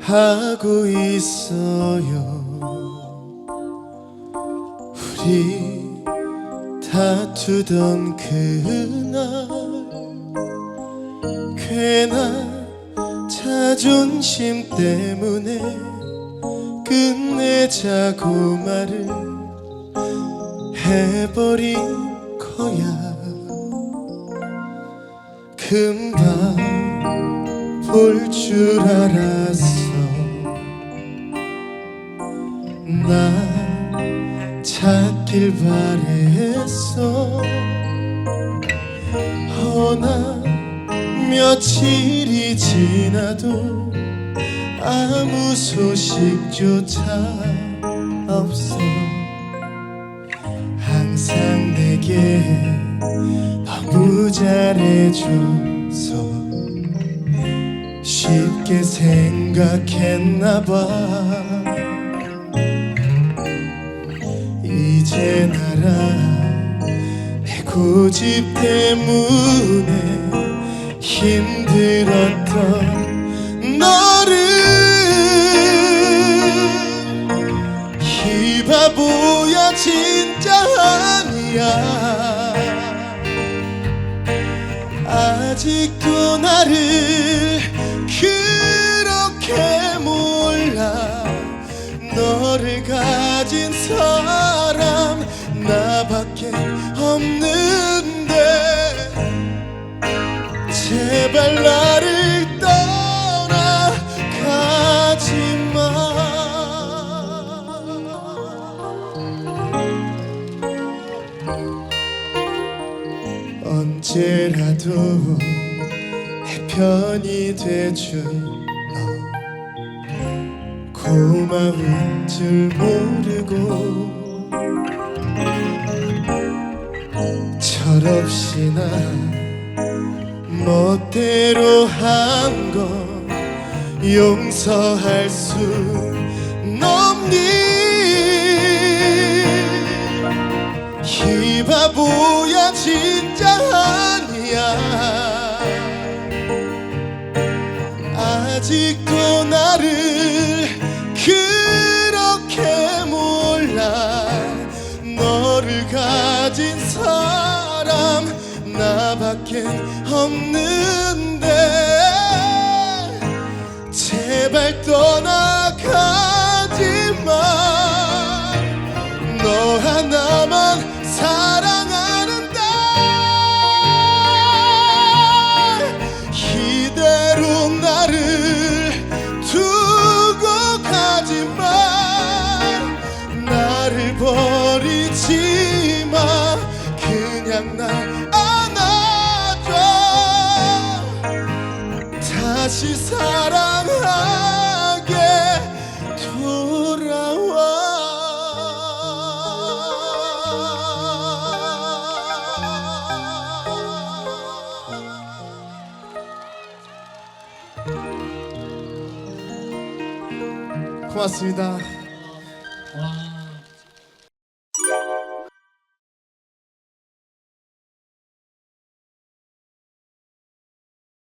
후회하고 있어요. 우리 다투던 그날 괜한 자존심 때문에 끝내자고 말을 해버린 거야. 금방 볼줄 알았어. 나 찾길 바랬어. 허나 며칠이 지나도 아무 소식조차 없어. 항상 내게 너무 잘해줘서 쉽게 생각했나 봐. 이제 나라 내 고집 때문에 힘들었던 너를 이 바보야 진짜 아니야. 아직도 나를 언제라도 내 편이 돼줄 너 고마운 줄 모르고 철없이 나 멋대로 한 건 용서할 수 없니? 이 바보야 진 아직도 나를 그렇게 몰라. 너를 가진 사람 나밖에 없는 버리지 마. 그냥 날 안아줘. 다시 사랑하게 돌아와. 고맙습니다. 와